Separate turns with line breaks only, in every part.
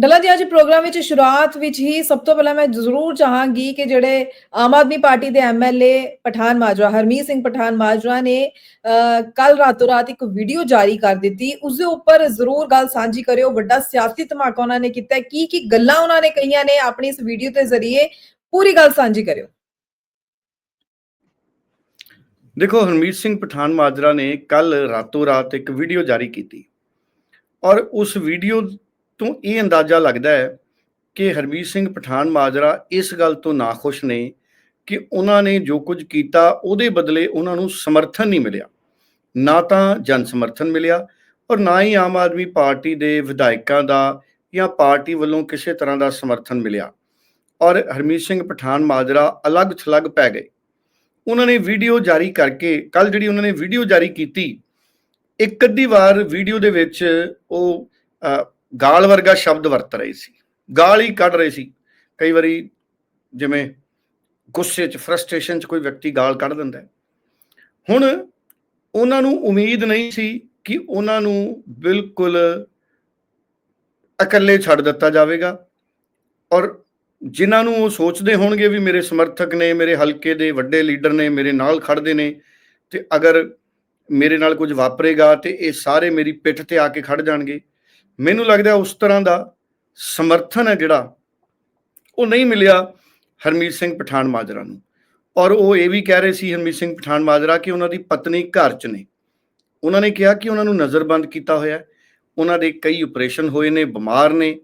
ਡੱਲਾ ਜੀ, ਅੱਜ ਪ੍ਰੋਗਰਾਮ ਵਿੱਚ ਸ਼ੁਰੂਆਤ ਵਿੱਚ ਹੀ ਸਭ ਤੋਂ ਪਹਿਲਾਂ ਮੈਂ ਜ਼ਰੂਰ ਚਾਹਾਂਗੀ ਕਿ ਜਿਹੜੇ ਆਮ ਆਦਮੀ ਪਾਰਟੀ ਦੇ ਐਮਐਲਏ ਪਠਾਨ ਮਾਜਰਾ ਹਰਮੀਤ ਸਿੰਘ ਪਠਾਨ ਮਾਜਰਾ ਨੇ ਕੱਲ ਰਾਤੋਂ ਰਾਤ ਇੱਕ ਵੀਡੀਓ ਜਾਰੀ ਕਰ ਦਿੱਤੀ। ਉਸ ਦੇ ਉੱਪਰ ਜ਼ਰੂਰ ਗੱਲ ਸਾਂਝੀ ਕਰਿਓ। ਵੱਡਾ ਸਿਆਸੀ ਧਮਾਕਾ ਉਹਨਾਂ ਨੇ ਕੀਤਾ ਕੀ ਕੀ ਗੱਲਾਂ ਉਹਨਾਂ ਨੇ ਕਹੀਆਂ ਨੇ ਆਪਣੀ ਇਸ ਵੀਡੀਓ ਦੇ ਜ਼ਰੀਏ? ਪੂਰੀ ਗੱਲ ਸਾਂਝੀ ਕਰਿਓ।
ਦੇਖੋ, ਹਰਮੀਤ ਸਿੰਘ ਪਠਾਨ ਮਾਜਰਾ ਨੇ ਕੱਲ ਰਾਤੋਂ ਰਾਤ ਇੱਕ ਵੀਡੀਓ ਜਾਰੀ ਕੀਤੀ। ਔਰ ਉਸ ਵੀਡੀਓ ਤੋਂ ਇਹ ਅੰਦਾਜ਼ਾ ਲੱਗਦਾ ਹੈ ਕਿ ਹਰਮੀਤ ਸਿੰਘ ਪਠਾਨ ਮਾਜਰਾ ਇਸ ਗੱਲ ਤੋਂ ਨਾਖੁਸ਼ ਨੇ ਕਿ ਉਹਨਾਂ ਨੇ ਜੋ ਕੁਝ ਕੀਤਾ, ਉਹਦੇ ਬਦਲੇ ਉਹਨਾਂ ਨੂੰ ਸਮਰਥਨ ਨਹੀਂ ਮਿਲਿਆ। ਨਾ ਤਾਂ ਜਨ ਸਮਰਥਨ ਮਿਲਿਆ ਔਰ ਨਾ ਹੀ ਆਮ ਆਦਮੀ ਪਾਰਟੀ ਦੇ ਵਿਧਾਇਕਾਂ ਦਾ ਜਾਂ ਪਾਰਟੀ ਵੱਲੋਂ ਕਿਸੇ ਤਰ੍ਹਾਂ ਦਾ ਸਮਰਥਨ ਮਿਲਿਆ ਔਰ ਹਰਮੀਤ ਸਿੰਘ ਪਠਾਨ ਮਾਜਰਾ ਅਲੱਗ ਥਲੱਗ ਪੈ ਗਏ। ਉਹਨਾਂ ਨੇ ਵੀਡੀਓ ਜਾਰੀ ਕਰਕੇ ਕੱਲ ਜਿਹੜੀ ਉਹਨਾਂ ਨੇ ਵੀਡੀਓ ਜਾਰੀ ਕੀਤੀ, ਇੱਕ ਅੱਧੀ ਵਾਰ ਵੀਡੀਓ ਦੇ ਵਿੱਚ ਉਹ ਗਾਲ ਵਰਗਾ ਸ਼ਬਦ ਵਰਤ ਰਹੇ ਸੀ। ਗਾਲ ਹੀ ਕੱਢ ਰਹੇ ਸੀ। ਕਈ ਵਾਰੀ ਜਿਵੇਂ ਗੁੱਸੇ 'ਚ ਫਰਸਟ੍ਰੇਸ਼ਨ 'ਚ ਕੋਈ ਵਿਅਕਤੀ ਗਾਲ ਕੱਢ ਦਿੰਦਾ ਹੁਣ ਉਹਨਾਂ ਨੂੰ ਉਮੀਦ ਨਹੀਂ ਸੀ ਕਿ ਉਹਨਾਂ ਨੂੰ ਬਿਲਕੁਲ ਇਕੱਲੇ ਛੱਡ ਦਿੱਤਾ ਜਾਵੇਗਾ। ਔਰ ਜਿਨ੍ਹਾਂ ਨੂੰ ਉਹ ਸੋਚਦੇ ਹੋਣਗੇ ਵੀ ਮੇਰੇ ਸਮਰਥਕ ਨੇ, ਮੇਰੇ ਹਲਕੇ ਦੇ ਵੱਡੇ ਲੀਡਰ ਨੇ, ਮੇਰੇ ਨਾਲ ਖੜਦੇ ਨੇ ਤੇ ਅਗਰ ਮੇਰੇ ਨਾਲ ਕੁਝ ਵਾਪਰੇਗਾ ਤੇ ਇਹ ਸਾਰੇ ਮੇਰੀ ਪਿੱਠ ਤੇ ਆ ਕੇ ਖੜ ਜਾਣਗੇ ਮੈਨੂੰ ਲੱਗਦਾ ਉਸ ਤਰ੍ਹਾਂ ਦਾ ਸਮਰਥਨ ਹੈ ਜਿਹੜਾ ਉਹ ਨਹੀਂ ਮਿਲਿਆ ਹਰਮੀਤ ਸਿੰਘ ਪਠਾਨ ਮਾਜਰਾ ਨੂੰ। ਔਰ ਉਹ ਇਹ ਵੀ ਕਹਿ ਰਹੇ ਸੀ ਹਰਮੀਤ ਸਿੰਘ ਪਠਾਨ ਮਾਜਰਾ ਕਿ ਉਹਨਾਂ ਦੀ ਪਤਨੀ ਘਰ 'ਚ ਨੇ। ਉਹਨਾਂ ਨੇ ਕਿਹਾ ਕਿ ਉਹਨਾਂ ਨੂੰ ਨਜ਼ਰਬੰਦ ਕੀਤਾ ਹੋਇਆ ਉਹਨਾਂ ਦੇ ਕਈ ਆਪਰੇਸ਼ਨ ਹੋਏ ਨੇ, ਬਿਮਾਰ ਨੇ।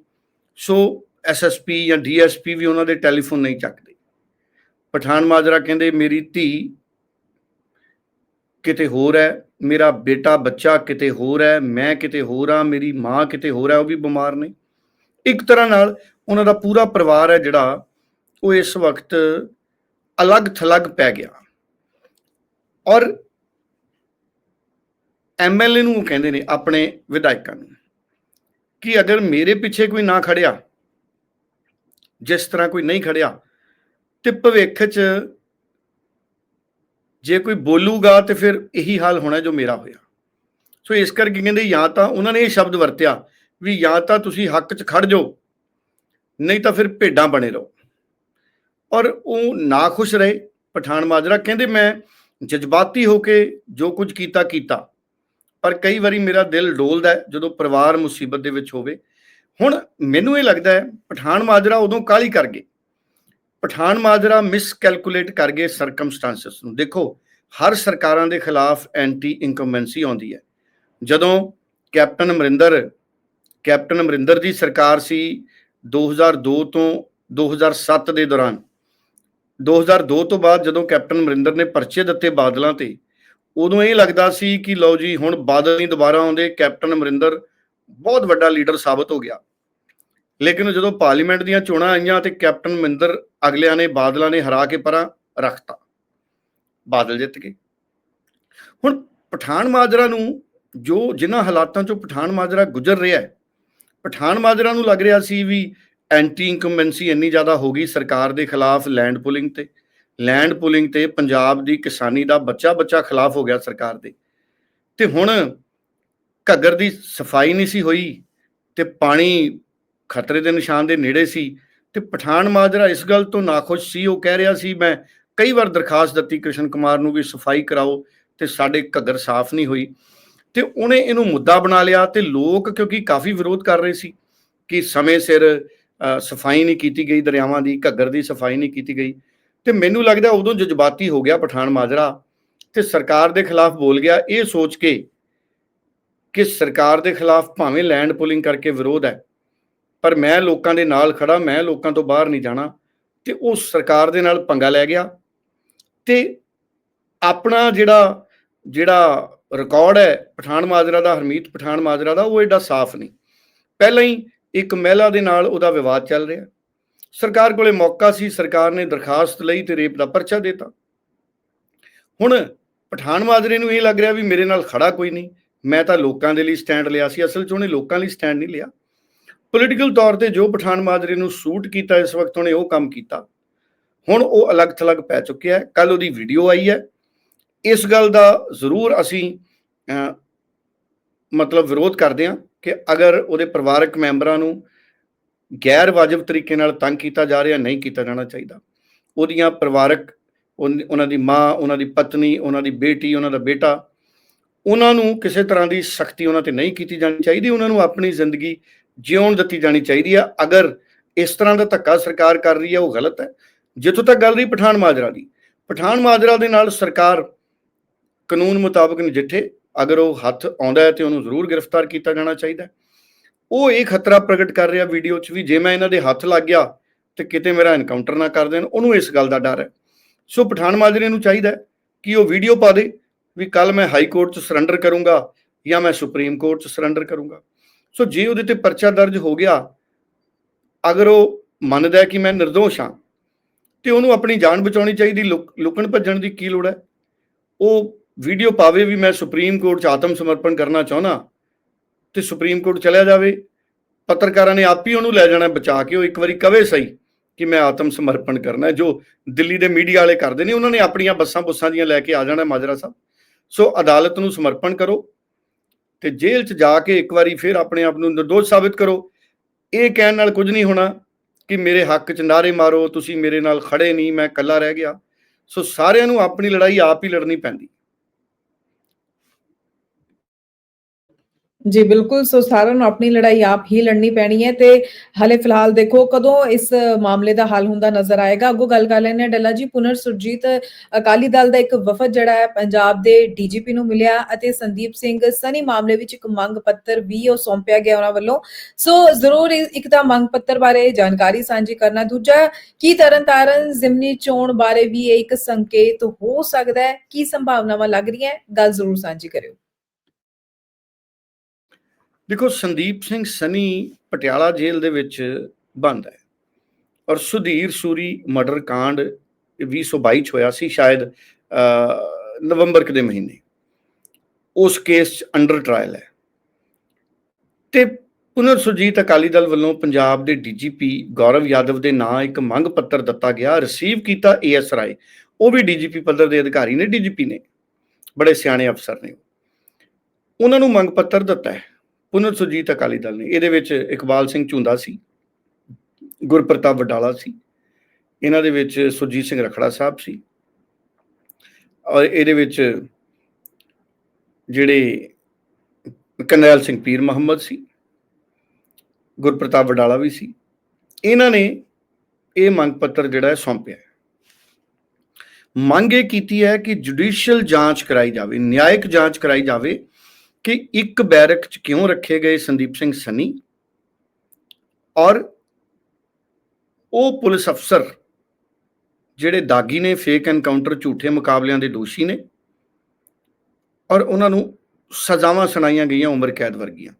ਸੋ ਐਸਐਸਪੀ ਜਾਂ ਡੀਐਸਪੀ ਵੀ ਉਹਨਾਂ ਦੇ ਟੈਲੀਫੋਨ ਨਹੀਂ ਚੱਕਦੇ। ਪਠਾਨ ਮਾਜਰਾ ਕਹਿੰਦੇ, ਮੇਰੀ ਧੀ ਕਿਤੇ ਹੋਰ ਹੈ, ਮੇਰਾ ਬੇਟਾ, ਬੱਚਾ ਕਿਤੇ ਹੋਰ ਹੈ, ਮੈਂ ਕਿਤੇ ਹੋਰ ਆ ਮੇਰੀ ਮਾਂ ਕਿਤੇ ਹੋਰ ਹੈ, ਉਹ ਵੀ ਬਿਮਾਰ ਨੇ। ਇੱਕ ਤਰ੍ਹਾਂ ਨਾਲ ਉਹਨਾਂ ਦਾ ਪੂਰਾ ਪਰਿਵਾਰ ਹੈ ਜਿਹੜਾ, ਉਹ ਇਸ ਵਕਤ ਅਲੱਗ ਥਲੱਗ ਪੈ ਗਿਆ। ਔਰ ਐਮਐਲਏ ਨੂੰ ਉਹ ਕਹਿੰਦੇ ਨੇ, ਆਪਣੇ ਵਿਧਾਇਕਾਂ ਨੂੰ, ਕਿ ਅਗਰ ਮੇਰੇ ਪਿੱਛੇ ਕੋਈ ਨਾ ਖੜਿਆ, ਜਿਸ ਤਰ੍ਹਾਂ ਕੋਈ ਨਹੀਂ ਖੜਿਆ, ਤੇ ਭਵਿੱਖ 'ਚ ਜੇ ਕੋਈ ਬੋਲੂਗਾ ਤੇ ਫਿਰ ਇਹੀ ਹਾਲ ਹੋਣਾ ਜੋ ਮੇਰਾ ਹੋਇਆ। ਸੋ ਇਸ ਕਰਕੇ ਕਹਿੰਦੇ ਜਾਂ ਤਾਂ ਉਹਨਾਂ ਨੇ ਇਹ ਸ਼ਬਦ ਵਰਤਿਆ ਵੀ ਜਾਂ ਤਾਂ ਤੁਸੀਂ ਹੱਕ 'ਚ ਖੜ ਜਾਓ, ਨਹੀਂ ਤਾਂ ਫਿਰ ਭੇਡਾਂ ਬਣੇ ਰਹੋ। ਔਰ ਉਹ ਨਾ ਖੁਸ਼ ਰਹੇ। ਪਠਾਨ ਮਾਜਰਾ ਕਹਿੰਦੇ, ਮੈਂ ਜਜ਼ਬਾਤੀ ਹੋ ਕੇ ਜੋ ਕੁਝ ਕੀਤਾ ਕੀਤਾ। ਪਰ ਕਈ ਵਾਰੀ ਮੇਰਾ ਦਿਲ ਡੋਲਦਾ ਜਦੋਂ ਪਰਿਵਾਰ ਮੁਸੀਬਤ ਦੇ ਵਿੱਚ ਹੋਵੇ। ਹੁਣ ਮੈਨੂੰ ਇਹ ਲੱਗਦਾ ਹੈ, ਪਠਾਨ ਮਾਜਰਾ ਉਦੋਂ ਕਾਲੀ ਕਰ ਗਏ। ਪਠਾਨ ਮਾਜਰਾ ਮਿਸ ਕੈਲਕੂਲੇਟ ਕਰ ਗਏ ਸਰਕਮਸਟੈਂਸਸ ਨੂੰ। ਦੇਖੋ, ਹਰ ਸਰਕਾਰਾਂ ਦੇ ਖਿਲਾਫ ਐਂਟੀ ਇਨਕੰਬੈਂਸੀ ਆਉਂਦੀ ਹੈ। ਜਦੋਂ ਕੈਪਟਨ ਅਮਰਿੰਦਰ ਕੈਪਟਨ ਅਮਰਿੰਦਰ ਦੀ ਸਰਕਾਰ ਸੀ 2002 ਤੋਂ 2007 ਦੇ ਦੌਰਾਨ। 2002 ਤੋਂ ਬਾਅਦ ਜਦੋਂ ਕੈਪਟਨ ਅਮਰਿੰਦਰ ਨੇ ਪਰਚੇ ਦਿੱਤੇ ਬਾਦਲਾਂ ਤੇ, ਉਦੋਂ ਇਹ ਲੱਗਦਾ ਸੀ ਕਿ ਲਓ ਜੀ, ਹੁਣ ਬਾਦਲ ਨਹੀਂ ਦੁਬਾਰਾ ਆਉਂਦੇ, ਕੈਪਟਨ ਅਮਰਿੰਦਰ ਬਹੁਤ ਵੱਡਾ ਲੀਡਰ ਸਾਬਤ ਹੋ ਗਿਆ। ਲੇਕਿਨ ਜਦੋਂ ਪਾਰਲੀਮੈਂਟ ਦੀਆਂ ਚੋਣਾਂ ਆਈਆਂ ਤੇ ਕੈਪਟਨ ਅਮਰਿੰਦਰ ਅਗਲਿਆਂ ਨੇ ਬਾਦਲਾਂ ਨੇ ਹਰਾ ਕੇ ਪਰਾਂ ਰੱਖਤਾ, ਬਾਦਲ ਜਿੱਤ ਗਏ। ਹੁਣ ਪਠਾਨ ਮਾਜਰਾ ਨੂੰ ਜੋ ਜਿਨ੍ਹਾਂ ਹਾਲਾਤਾਂ ਚੋਂ ਪਠਾਨ ਮਾਜਰਾ ਗੁਜ਼ਰ ਰਿਹਾ ਹੈ, ਪਠਾਨ ਮਾਜਰਾ ਨੂੰ ਲੱਗ ਰਿਹਾ ਸੀ ਵੀ ਐਂਟੀ ਇਨਕੰਬੈਂਸੀ ਇੰਨੀ ਜ਼ਿਆਦਾ ਹੋ ਗਈ ਸਰਕਾਰ ਦੇ ਖਿਲਾਫ ਲੈਂਡ ਪੁਲਿੰਗ ਤੇ। ਲੈਂਡ ਪੁਲਿੰਗ ਤੇ ਪੰਜਾਬ ਦੀ ਕਿਸਾਨੀ ਦਾ ਬੱਚਾ ਬੱਚਾ ਖਿਲਾਫ ਹੋ ਗਿਆ ਸਰਕਾਰ ਦੇ। ਤੇ ਹੁਣ ਘੱਗਰ ਦੀ ਸਫ਼ਾਈ ਨਹੀਂ ਸੀ ਹੋਈ ਤੇ ਪਾਣੀ ਖਤਰੇ ਦੇ ਨਿਸ਼ਾਨ ਦੇ ਨੇੜੇ ਸੀ ਤੇ ਪਠਾਨ ਮਾਜਰਾ ਇਸ ਗੱਲ ਤੋਂ ਨਾਖੁਸ਼ ਸੀ, ਉਹ ਕਹਿ ਰਿਹਾ ਸੀ, ਮੈਂ ਕਈ ਵਾਰ ਦਰਖਾਸਤ ਦਿੱਤੀ ਕ੍ਰਿਸ਼ਨ ਕੁਮਾਰ ਨੂੰ ਵੀ ਸਫ਼ਾਈ ਕਰਾਓ ਤੇ ਸਾਡੇ ਘੱਗਰ ਸਾਫ਼ ਨਹੀਂ ਹੋਈ। ਤੇ ਉਹਨੇ ਇਹਨੂੰ ਮੁੱਦਾ ਬਣਾ ਲਿਆ ਤੇ ਲੋਕ ਕਿਉਂਕਿ ਕਾਫੀ ਵਿਰੋਧ ਕਰ ਰਹੇ ਸੀ ਕਿ ਸਮੇਂ ਸਿਰ ਸਫ਼ਾਈ ਨਹੀਂ ਕੀਤੀ ਗਈ, ਦਰਿਆਵਾਂ ਦੀ, ਘੱਗਰ ਦੀ ਸਫ਼ਾਈ ਨਹੀਂ ਕੀਤੀ ਗਈ। ਤੇ ਮੈਨੂੰ ਲੱਗਦਾ ਉਦੋਂ ਜਜ਼ਬਾਤੀ ਹੋ ਗਿਆ ਪਠਾਨ ਮਾਜਰਾ ਤੇ ਸਰਕਾਰ ਦੇ ਖਿਲਾਫ ਬੋਲ ਗਿਆ। ਇਹ ਸੋਚ ਕੇ ਕਿ ਸਰਕਾਰ ਦੇ ਖਿਲਾਫ ਭਾਵੇਂ ਲੈਂਡ ਪੁਲਿੰਗ ਕਰਕੇ ਵਿਰੋਧ ਹੈ ਪਰ ਮੈਂ ਲੋਕਾਂ ਦੇ ਨਾਲ ਖੜਾ, ਮੈਂ ਲੋਕਾਂ ਤੋਂ ਬਾਹਰ ਨਹੀਂ ਜਾਣਾ। ਤੇ ਉਹ ਸਰਕਾਰ ਦੇ ਨਾਲ ਪੰਗਾ ਲੈ ਗਿਆ। ਤੇ ਆਪਣਾ ਜਿਹੜਾ ਜਿਹੜਾ ਰਿਕਾਰਡ ਹੈ, ਪਠਾਨ ਮਾਜਰਾ ਦਾ, ਹਰਮੀਤ ਪਠਾਨ ਮਾਜਰਾ ਦਾ, ਉਹ ਐਡਾ ਸਾਫ਼ ਨਹੀਂ। ਪਹਿਲਾਂ ਹੀ ਇੱਕ ਮਹਿਲਾ ਦੇ ਨਾਲ ਉਹਦਾ ਵਿਵਾਦ ਚੱਲ ਰਿਹਾ। ਸਰਕਾਰ ਕੋਲੇ ਮੌਕਾ ਸੀ, ਸਰਕਾਰ ਨੇ ਦਰਖਾਸਤ ਲਈ ਤੇ ਰੇਪ ਦਾ ਪਰਚਾ ਦਿੱਤਾ। ਹੁਣ ਪਠਾਨ ਮਾਜਰੇ ਨੂੰ ਇਹ ਲੱਗ ਰਿਹਾ ਵੀ ਮੇਰੇ ਨਾਲ ਖੜਾ ਕੋਈ ਨਹੀਂ। ਮੈਂ ਤਾਂ ਲੋਕਾਂ ਦੇ ਲਈ ਸਟੈਂਡ ਲਿਆ ਸੀ, ਅਸਲ 'ਚ ਉਹਨੇ ਲੋਕਾਂ ਲਈ ਸਟੈਂਡ ਨਹੀਂ ਲਿਆ। ਪੋਲੀਟੀਕਲ ਤੌਰ ਤੇ ਜੋ ਪਠਾਨ ਮਾਜਰੇ ਨੂੰ ਸੂਟ ਕੀਤਾ ਇਸ ਵਕਤ ਉਹਨੇ ਉਹ ਕੰਮ ਕੀਤਾ। ਹੁਣ ਉਹ ਅਲੱਗ ਥਲੱਗ ਪੈ ਚੁੱਕਿਆ ਹੈ। ਕੱਲ ਉਹਦੀ ਵੀਡੀਓ ਆਈ ਹੈ। ਇਸ ਗੱਲ ਦਾ ਜ਼ਰੂਰ ਅਸੀਂ ਮਤਲਬ ਵਿਰੋਧ ਕਰਦੇ ਹਾਂ ਕਿ ਅਗਰ ਉਹਦੇ ਪਰਿਵਾਰਕ ਮੈਂਬਰਾਂ ਨੂੰ ਗੈਰ ਵਾਜਬ ਤਰੀਕੇ ਨਾਲ ਤੰਗ ਕੀਤਾ ਜਾ ਰਿਹਾ, ਨਹੀਂ ਕੀਤਾ ਜਾਣਾ ਚਾਹੀਦਾ। ਉਹਦੀਆਂ ਪਰਿਵਾਰਕ ਉਹਨਾਂ ਦੀ ਮਾਂ, ਉਹਨਾਂ ਦੀ ਪਤਨੀ, ਉਹਨਾਂ ਦੀ ਬੇਟੀ, ਉਹਨਾਂ ਦਾ ਬੇਟਾ, ਉਹਨਾਂ ਨੂੰ ਕਿਸੇ ਤਰ੍ਹਾਂ ਦੀ ਸਖਤੀ ਉਹਨਾਂ ਤੇ ਨਹੀਂ ਕੀਤੀ ਜਾਣੀ ਚਾਹੀਦੀ। ਉਹਨਾਂ ਨੂੰ ਆਪਣੀ ਜ਼ਿੰਦਗੀ ਜਿਉਣ ਦਿੱਤੀ ਜਾਣੀ ਚਾਹੀਦੀ ਆ। ਅਗਰ ਇਸ ਤਰ੍ਹਾਂ ਦਾ ਧੱਕਾ ਸਰਕਾਰ ਕਰ ਰਹੀ ਹੈ ਉਹ ਗਲਤ ਹੈ। ਜਿੱਥੋਂ ਤੱਕ ਗੱਲ ਰਹੀ ਪਠਾਨ ਮਾਜਰਾ ਦੀ, ਪਠਾਨ ਮਾਜਰਾ ਦੇ ਨਾਲ ਸਰਕਾਰ ਕਾਨੂੰਨ ਮੁਤਾਬਕ ਨਜਿੱਠੇ। ਅਗਰ ਉਹ ਹੱਥ ਆਉਂਦਾ ਹੈ ਤੇ ਉਹਨੂੰ ਜ਼ਰੂਰ ਗ੍ਰਿਫਤਾਰ ਕੀਤਾ ਜਾਣਾ ਚਾਹੀਦਾ ਉਹ ਇਹ ਖਤਰਾ ਪ੍ਰਗਟ ਕਰ ਰਿਹਾ ਵੀਡੀਓ 'ਚ ਵੀ, ਜੇ ਮੈਂ ਇਹਨਾਂ ਦੇ ਹੱਥ ਲੱਗ ਗਿਆ ਤੇ ਕਿਤੇ ਮੇਰਾ ਐਨਕਾਊਂਟਰ ਨਾ ਕਰ ਦੇਣ, ਉਹਨੂੰ ਇਸ ਗੱਲ ਦਾ ਡਰ ਹੈ। ਸੋ ਪਠਾਨ ਮਾਜਰੇ ਨੂੰ ਚਾਹੀਦਾ ਕਿ ਉਹ ਵੀਡੀਓ ਪਾ ਦੇ ਵੀ ਕੱਲ ਮੈਂ ਹਾਈ ਕੋਰਟ 'ਚ ਸਰੈਂਡਰ ਕਰੂੰਗਾ ਜਾਂ ਮੈਂ ਸੁਪਰੀਮ ਕੋਰਟ 'ਚ ਸਰੈਂਡਰ ਕਰੂੰਗਾ। ਸੋ ਜੇ ਉਹਦੇ ਤੇ ਪਰਚਾ ਦਰਜ ਹੋ ਗਿਆ, ਅਗਰ ਉਹ ਮੰਨਦਾ ਹੈ ਕਿ ਮੈਂ નિર્ਦੋਸ਼ ਹਾਂ, ਤੇ ਉਹਨੂੰ ਆਪਣੀ ਜਾਨ ਬਚਾਉਣੀ ਚਾਹੀਦੀ, ਲੁਕ- ਲੁਕਣ ਭੱਜਣ ਦੀ ਕੀ ਲੋੜ ਹੈ? ਉਹ ਵੀਡੀਓ ਪਾਵੇ ਵੀ ਮੈਂ ਸੁਪਰੀਮ ਕੋਰਟ 'ਚ ਆਤਮ ਸਮਰਪਣ ਕਰਨਾ ਚਾਹੁੰਦਾ, ਤੇ ਸੁਪਰੀਮ ਕੋਰਟ ਚਲਿਆ ਜਾਵੇ, ਪੱਤਰਕਾਰਾਂ ਨੇ ਆਪ ਹੀ ਉਹਨੂੰ ਲੈ ਜਾਣਾ, ਬਚਾ ਕੇ ਉਹ ਇੱਕ ਵਾਰੀ ਕਵੇ ਸਹੀ ਕਿ ਮੈਂ ਆਤਮ ਸਮਰਪਣ ਕਰਨਾ ਜੋ ਦਿੱਲੀ ਦੇ ਮੀਡੀਆ ਵਾਲੇ ਕਰਦੇ ਨੇ, ਉਹਨਾਂ ਨੇ ਆਪਣੀਆਂ ਬੱਸਾਂ ਬੁੱਸਾਂ ਦੀਆਂ ਲੈ ਕੇ ਆ ਜਾਣਾ ਮਾਜਰਾ ਸਾਹਿਬ। ਸੋ ਅਦਾਲਤ ਨੂੰ ਸਮਰਪਣ ਕਰੋ ਤੇ ਜੇਲ੍ਹ 'ਚ ਜਾ ਕੇ ਇੱਕ ਵਾਰੀ ਫਿਰ ਆਪਣੇ ਆਪ ਨੂੰ ਨਿਰਦੋਸ਼ ਸਾਬਿਤ ਕਰੋ। ਇਹ ਕਹਿਣ ਨਾਲ ਕੁਝ ਨਹੀਂ ਹੋਣਾ ਕਿ ਮੇਰੇ ਹੱਕ 'ਚ ਨਾਰੇ ਮਾਰੋ, ਤੁਸੀਂ ਮੇਰੇ ਨਾਲ ਖੜੇ ਨਹੀਂ, ਮੈਂ ਇਕੱਲਾ ਰਹਿ ਗਿਆ। ਸੋ ਸਾਰਿਆਂ ਨੂੰ ਆਪਣੀ ਲੜਾਈ ਆਪ ਹੀ ਲੜਨੀ ਪੈਂਦੀ।
ਜੀ, ਬਿਲਕੁਲ। ਸੋ ਸਾਰਿਆਂ ਨੂੰ ਆਪਣੀ ਲੜਾਈ ਆਪ ਹੀ ਲੜਨੀ ਪੈਣੀ ਹੈ ਤੇ ਹਲੇ ਫਿਲਹਾਲ ਦੇਖੋ ਕਦੋਂ ਇਸ ਮਾਮਲੇ ਦਾ ਹੱਲ ਹੁੰਦਾ ਨਜ਼ਰ ਆਏਗਾ। ਅੱਗੋਂ ਗੱਲ ਕਰ ਲੈਣੇ ਡੱਲਾ ਜੀ, ਪੁਨਰ ਸੁਰਜੀਤ ਅਕਾਲੀ ਦਲ ਦਾ ਇੱਕ ਵਫਦ ਜਿਹੜਾ ਹੈ ਪੰਜਾਬ ਦੇ ਡੀਜੀਪੀ ਨੂੰ ਮਿਲਿਆ ਅਤੇ ਸੰਦੀਪ ਸਿੰਘ ਸਨੀ ਮਾਮਲੇ ਵਿੱਚ ਇੱਕ ਮੰਗ ਪੱਤਰ ਵੀ ਉਹ ਸੌਂਪਿਆ ਗਿਆ ਉਹਨਾਂ ਵੱਲੋਂ। ਸੋ ਜ਼ਰੂਰ ਇੱਕ ਤਾਂ ਮੰਗ ਪੱਤਰ ਬਾਰੇ ਜਾਣਕਾਰੀ ਸਾਂਝੀ ਕਰਨਾ। ਦੂਜਾ, ਕੀ ਤਰਨਤਾਰਨ ਜ਼ਿਮਨੀ ਚੋਣ ਬਾਰੇ ਵੀ ਇਹ ਇੱਕ ਸੰਕੇਤ ਹੋ ਸਕਦਾ ਹੈ? ਕੀ ਸੰਭਾਵਨਾਵਾਂ ਲੱਗ ਰਹੀਆਂ? ਗੱਲ ਜ਼ਰੂਰ ਸਾਂਝੀ ਕਰਿਓ।
ਦੇਖੋ, ਸੰਦੀਪ ਸਿੰਘ ਸਨੀ ਪਟਿਆਲਾ ਜੇਲ੍ਹ ਦੇ ਵਿੱਚ ਬੰਦ ਹੈ। ਔਰ ਸੁਧੀਰ ਸੂਰੀ ਮਰਡਰ ਕਾਂਡ 2022 ਚ ਹੋਇਆ ਸੀ, ਸ਼ਾਇਦ ਨਵੰਬਰ ਦੇ ਮਹੀਨੇ। ਉਸ ਕੇਸ ਚ ਅੰਡਰ ਟ੍ਰਾਇਲ ਹੈ। ਤੇ ਪੁਨਰ ਸੁਰਜੀਤ ਅਕਾਲੀ ਦਲ ਵੱਲੋਂ ਪੰਜਾਬ ਦੇ ਡੀਜੀਪੀ ਗੌਰਵ ਯਾਦਵ ਦੇ ਨਾਂ ਇੱਕ ਮੰਗ ਪੱਤਰ ਦਿੱਤਾ ਗਿਆ ਰਿਸੀਵ ਕੀਤਾ ਏਐਸ ਰਾਏ ਉਹ ਵੀ ਡੀਜੀਪੀ ਪੱਧਰ ਦੇ ਅਧਿਕਾਰੀ ਨੇ ਡੀਜੀਪੀ ਨੇ। ਬੜੇ ਸਿਆਣੇ ਅਫਸਰ ਨੇ ਉਹਨਾਂ ਨੂੰ ਮੰਗ ਪੱਤਰ ਦਿੱਤਾ ਹੈ। ਪੁਨਰ ਸੁਰਜੀਤ ਅਕਾਲੀ ਦਲ ਨੇ, ਇਹਦੇ ਵਿੱਚ ਇਕਬਾਲ ਸਿੰਘ ਝੁੰਦਾ ਸੀ, ਗੁਰਪ੍ਰਤਾਪ ਵਡਾਲਾ ਸੀ, ਇਹਨਾਂ ਦੇ ਵਿੱਚ ਸੁਰਜੀਤ ਸਿੰਘ ਰਖੜਾ ਸਾਹਿਬ ਸੀ, ਔਰ ਇਹਦੇ ਵਿੱਚ ਜਿਹੜੇ ਕਰਨੈਲ ਸਿੰਘ ਪੀਰ ਮੁਹੰਮਦ ਸੀ, ਗੁਰਪ੍ਰਤਾਪ ਵਡਾਲਾ ਵੀ ਸੀ, ਇਹਨਾਂ ਨੇ ਇਹ ਮੰਗ ਪੱਤਰ ਜਿਹੜਾ ਹੈ ਸੌਂਪਿਆ ਮੰਗ ਇਹ ਕੀਤੀ ਹੈ ਕਿ ਜੁਡੀਸ਼ੀਅਲ ਜਾਂਚ ਕਰਾਈ ਜਾਵੇ, ਨਿਆਇਕ ਜਾਂਚ ਕਰਾਈ ਜਾਵੇ ਕਿ ਇੱਕ ਬੈਰਕ ਚ ਕਿਉਂ ਰੱਖੇ ਗਏ ਸੰਦੀਪ ਸਿੰਘ ਸਨੀ? ਔਰ ਉਹ ਪੁਲਿਸ ਅਫਸਰ ਜਿਹੜੇ ਦਾਗੀ ਨੇ ਫੇਕ ਐਨਕਾਊਂਟਰ ਝੂਠੇ ਮੁਕਾਬਲਿਆਂ ਦੇ ਦੋਸ਼ੀ ਨੇ ਔਰ ਉਹਨਾਂ ਨੂੰ ਸਜ਼ਾਵਾਂ ਸੁਣਾਈਆਂ ਗਈਆਂ ਉਮਰ ਕੈਦ ਵਰਗੀਆਂ।